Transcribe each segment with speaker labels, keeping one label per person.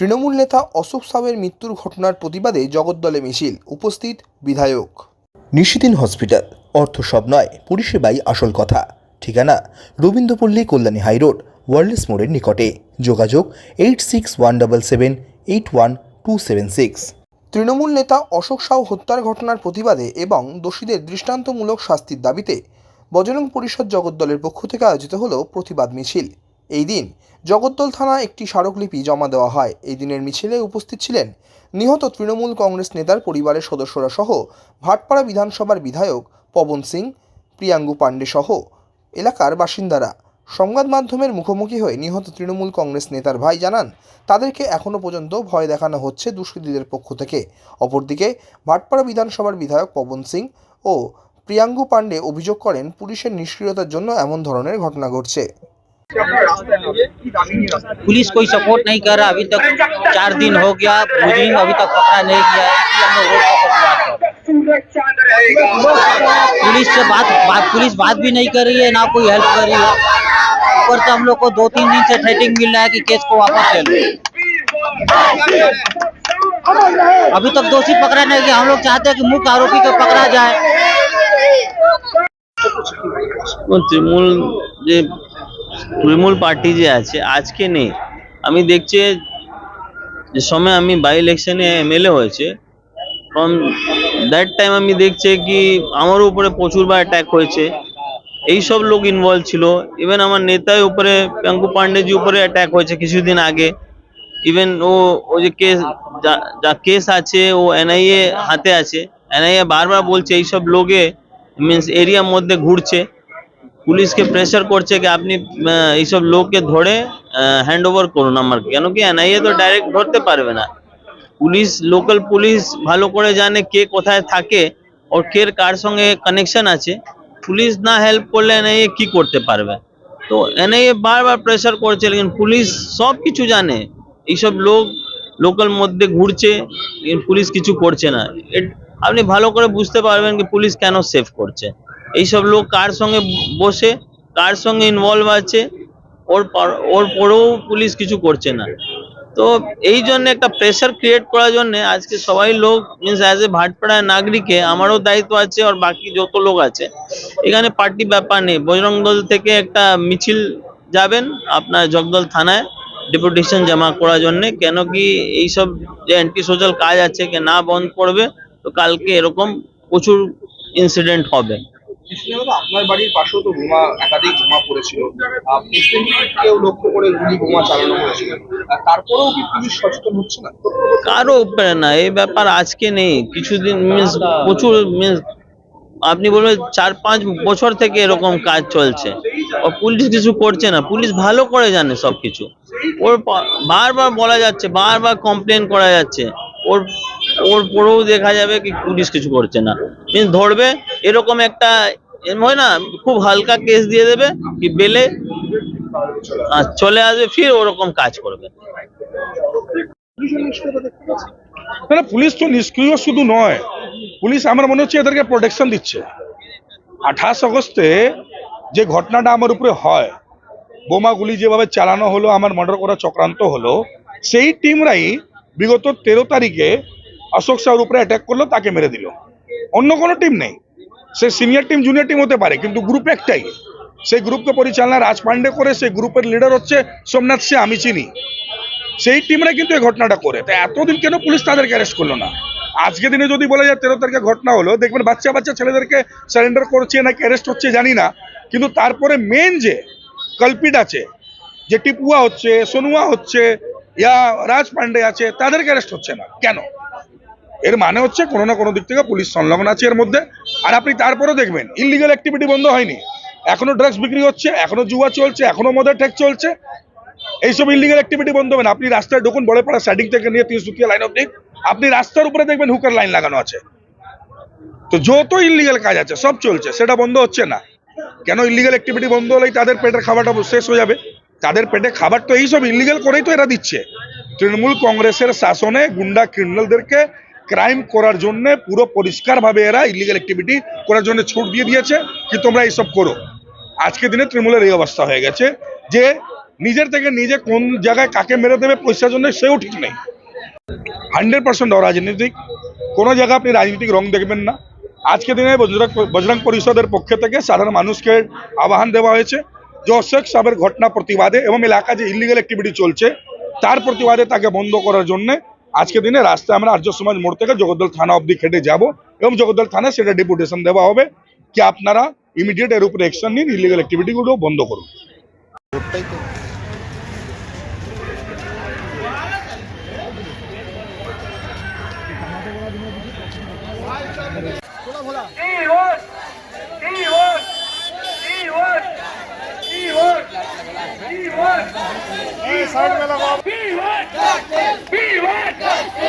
Speaker 1: তৃণমূল নেতা অশোক সাউয়ের মৃত্যুর ঘটনার প্রতিবাদে জগদ্দলে মিছিল। উপস্থিত বিধায়ক। নিশিদিন হসপিটাল। অর্থ সব নয়, পরিষেবাই আসল কথা। ঠিকানা, রবীন্দ্রপল্লী, কল্যাণী হাইরোড ওয়ার্ল্ডস মোড়ের নিকটে। যোগাযোগ, eight six one double seven, eight one two seven six. Trinamool নেতা অশোক সাউ হত্যার ঘটনার প্রতিবাদে এবং দোষীদের দৃষ্টান্তমূলক শাস্তির দাবিতে বজরং পরিষদ জগদ্দলের পক্ষ থেকে আয়োজিত হল প্রতিবাদ মিছিল। এই দিন জগদ্দল থানায় একটি স্মারকলিপি জমা দেওয়া হয়। এই দিনের মিছিলে উপস্থিত ছিলেন নিহত তৃণমূল কংগ্রেস নেতার পরিবারের সদস্যরা সহ ভাটপাড়া বিধানসভার বিধায়ক পবন সিং, প্রিয়াঙ্গু পাণ্ডে সহ এলাকার বাসিন্দারা। সংবাদ মাধ্যমের মুখোমুখি হয়ে নিহত তৃণমূল কংগ্রেস নেতার ভাই জানান, তাদেরকে এখনও পর্যন্ত ভয় দেখানো হচ্ছে দুষ্কৃতীদের পক্ষ থেকে। অপরদিকে ভাটপাড়া বিধানসভার বিধায়ক পবন সিং ও প্রিয়াঙ্গু পাণ্ডে অভিযোগ করেন, পুলিশের নিষ্ক্রিয়তার জন্য এমন ধরনের ঘটনা ঘটছে।
Speaker 2: पुलिस कोई सपोर्ट नहीं कर रहा। अभी तक चार दिन हो गया। मुजरिम अभी तक पकड़ा नहीं गया। पुलिस से बात, बात पुलिस बात भी नहीं कर रही है ना कोई हेल्प कर रही है। ऊपर से हम लोग को दो तीन दिन से थ्रेटिंग मिल रहा है कि केस को वापस ले लो। अभी तक दोषी पकड़ा नहीं गया। हम लोग चाहते हैं कि मुख्य आरोपी को पकड़ा जाए।
Speaker 3: ও তৃণমূল পার্টি যে আছে, আজকে নেই। আমি দেখছি যে সময় আমি বাই ইলেকশনে এমএলএ হয়েছে ফ্রম দ্যাট টাইম আমি দেখছি কি আমার উপরে প্রচুরবার অ্যাটাক হয়েছে। এই সব লোক ইনভলভ ছিল। ইভেন আমার নেতার উপরে প্রিয়াঙ্কু পান্ডেজি উপরে অ্যাটাক হয়েছে কিছুদিন আগে। ইভেন ও ও যে কেস যা- যা কেস আছে, ও এনআইএ হাতে আছে। এনআইএ বারবার বলছে, এইসব লোকে মিন্স এরিয়ার মধ্যে ঘুরছে। পুলিশকে প্রেসার করছে কি আপনি আহ, এইসব লোককে ধরে হ্যান্ড ওভার করুন আমার কেন কি এনআইএ তো ডাইরেক্ট ধরতে পারবে না পুলিশ লোকাল পুলিশ ভালো করে জানে কে কোথায় থাকে ওর কে কার সঙ্গে কানেকশন আছে পুলিশ না হেল্প করলে এনআইএ কি করতে পারবে তো এনআইএ বারবার প্রেসার করছে লেকিন পুলিশ সব কিছু জানে এইসব লোক লোকাল মধ্যে ঘুরছে কিন্তু পুলিশ কিছু করছে না এট- আপনি ভালো করে বুঝতে পারবেন কি পুলিশ কেন সেভ করছে এইসব লোক কার সঙ্গে বসে, কার সঙ্গে ইনভলভ আছে, ওর ওর পরেও পুলিশ কিছু করছে না। তো এই জন্য একটা প্রেশার ক্রিয়েট করার জন্য আজকে সবাই লোক মিনস অ্যাজ এ ভাটপাড়ার নাগরিকে আমারও দায়িত্ব আছে, আর বাকি যত লোক আছে, এখানে পার্টি ব্যাপার নেই। বজরং দল থেকে একটা মিছিল যাবেন আপনার জগদল থানায় ডেপুটেশন জমা করার জন্য। কেন কি এইসব যে অ্যান্টি সোশ্যাল কাজ আছে, কে না বন্ধ করবে, তো কালকে এরকম প্রচুর ইনসিডেন্ট হবে।
Speaker 4: কৃষ্ণনগর আপনার বাড়ির পাশেও তো বোমা একাধিক বোমা পড়েছিল। কেউ লক্ষ্য করে গুলি বোমা চালানো হয়েছিল। তারপরেও কি পুলিশ সচেতন হচ্ছে না?
Speaker 3: কারও উপরে না এই ব্যাপার আজকে নেই। কিছুদিন মিন্স প্রচুর মিন্স আপনি বলবেন চার পাঁচ বছর থেকে এরকম কাজ চলছে। ও পুলিশ কিছু করছে না। পুলিশ ভালো করে জানে সবকিছু। ওর বারবার বলা যাচ্ছে বারবার কমপ্লেন করা যাচ্ছে। ওর ওর পরেও দেখা যাবে কি পুলিশ কিছু করছে না। ধরবে, এরকম একটা হয় না, খুব হালকা কেস দিয়ে দেবে, কি বেলে চলে আসবে, ফির ওরকম কাজ করবে।
Speaker 5: পুলিশ তো নিষ্ক্রিয় শুধু নয়, পুলিশ আমার মনে হচ্ছে এদেরকে প্রোটেকশন দিচ্ছে। আঠাশ আগস্টে যে ঘটনাটা আমার উপরে হয় বোমাগুলি যেভাবে চালানো হলো, আমার মার্ডার করা চক্রান্ত হলো, সেই টিমরাই বিগত তেরো তারিখে অশোক সাহুর উপরে অ্যাটাক করল, তাকে মেরে দিল। অন্য কোনো টিম নেই। সে সিনিয়র টিম জুনিয়র টিম হতে পারে, কিন্তু গ্রুপ একটাই। সেই গ্রুপকে পরিচালনা রাজ পান্ডে করে, সেই গ্রুপের লিডার হচ্ছে সোমনাথ সে, আমি চিনি। সেই টিমরা কিন্তু এই ঘটনাটা করে। তো এতদিন কেন পুলিশ তাদেরকে অ্যারেস্ট করল না? আজকে দিনে যদি বলা যায় তেরো তারিখে ঘটনা হলো, দেখবেন বাচ্চা বাচ্চা ছেলেদেরকে সারেন্ডার করছে নাকি অ্যারেস্ট হচ্ছে জানি না। কিন্তু তারপরে মেন যে কলপিট আছে, যে টিপুয়া হচ্ছে, সোনুয়া হচ্ছে, ইয়া রাজ পান্ডে আছে, তাদেরকে অ্যারেস্ট হচ্ছে না। কেন? এর মানে হচ্ছে কোনো না কোনো দিক থেকে পুলিশ সংলগ্ন আছে এর মধ্যে। আর আপনি তারপরেও দেখবেন ইলিগাল অ্যাক্টিভিটি বন্ধ হয়নি। এখনও ড্রাগস বিক্রি হচ্ছে, এখনও জুয়া চলছে, এখনও মদের ঠেক চলছে। এইসব ইলিগাল অ্যাক্টিভিটি বন্ধ হবে না। আপনি রাস্তায় ঢুকুন, বড়পাড়া সাইডিং থেকে নিয়ে তিনসুকিয়া লাইন অব্দি আপনি রাস্তার উপরে দেখবেন হুকার লাইন লাগানো আছে। তো যত ইলিগাল কাজ আছে, সব চলছে, সেটা বন্ধ হচ্ছে না। কেন ইলিগাল অ্যাক্টিভিটি বন্ধ হলেই তাদের পেটের খাবারটা শেষ হয়ে যাবে? তাদের পেটে খাবার তো এইসব ইলিগাল করেই তো এরা দিচ্ছে। তৃণমূল কংগ্রেসের শাসনে গুন্ডা ক্রিমিনালদেরকে ক্রাইম করার জন্য পুরো পরিষ্কারভাবে এরা ইলিগাল অ্যাক্টিভিটি করার জন্য ছুট দিয়ে দিয়েছে কি তোমরা এইসব করো। আজকে দিনে তৃণমূলের এই অবস্থা হয়ে গেছে যে নিজের থেকে নিজে কোন জায়গায় কাকে মেরে দেবে পয়সার জন্য সেও ঠিক নেই। হান্ড্রেড পার্সেন্ট অরাজনীতিক, কোনো জায়গায় আপনি রাজনীতিক রং দেখবেন না। আজকে দিনে বজরং পরিষদের পক্ষ থেকে সাধারণ মানুষকে আহ্বান দেওয়া হয়েছে যে অশোক সাহেবের ঘটনা প্রতিবাদে এবং এলাকা যে ইলিগাল অ্যাক্টিভিটি চলছে, তার প্রতিবাদে তাকে বন্ধ করার জন্য আজকে দিনে রাস্তায় আমরা আর্য সমাজ মোড় থেকে জগদ্দল থানা অবধি খেটে যাব এবং জগদ্দল থানায় সেটা ডেপুটেশন দেওয়া হবে কি আপনারা ইমিডিয়েট এর উপরে অ্যাকশন নিন ইলিগাল অ্যাক্টিভিটিগুলো বন্ধ করুন।
Speaker 1: Viva! Viva!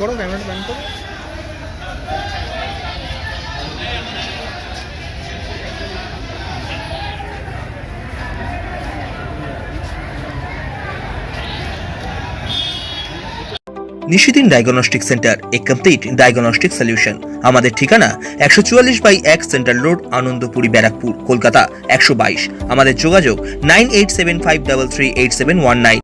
Speaker 1: করো ক্যামেরাটা প্যান করো। Nishidin diagnostic centre, a complete diagnostic solution আমাদের ঠিকানা একশো চুয়াল্লিশ বাই এক সেন্ট্রাল রোড, আনন্দপুরি ব্যারাকপুর, কলকাতা, একশো বাইশ। আমাদের যোগাযোগ nine eight seven five double three eight seven one nine.